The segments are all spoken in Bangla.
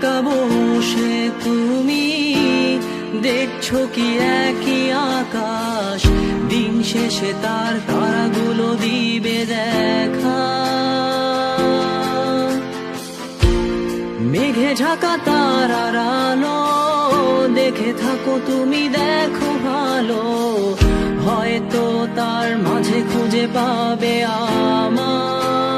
একা বসে তুমি? দেখছ কি একই আকাশ? দিন শেষে তার তারাগুলো দিবে দেখা। মেঘে ঢাকা তারার আলো, দেখে থাকো তুমি দেখো ভালো। হয়তো তার মাঝে খুঁজে পাবে আমায়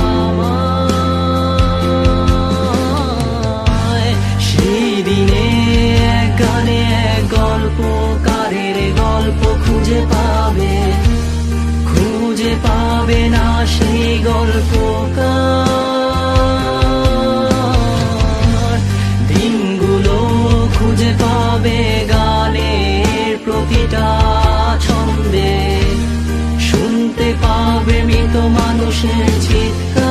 পাবে মৃত মানুষের চিৎকার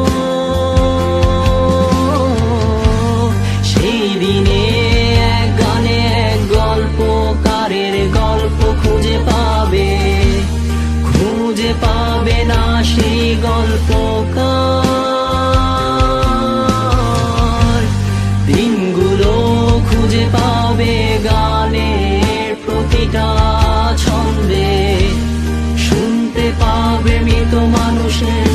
সেই গল্প দিনগুলো খুঁজে পাবে গানের প্রতিটা ছন্দে। শুনতে পাবে মৃত মানুষের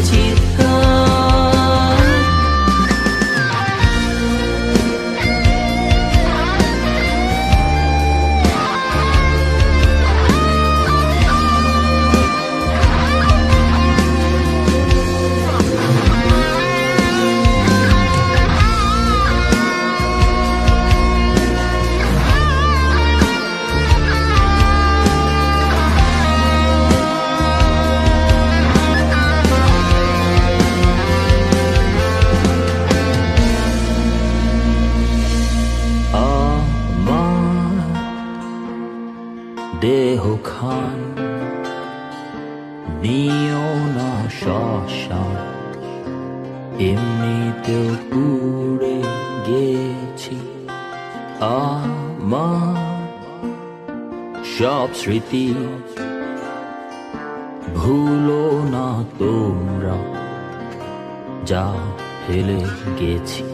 খান নিও না শ্মশান এমনিতেও পুড়ে গেছি। সব স্মৃতি ভুলো না তোমরা, যা ফেলে গেছি।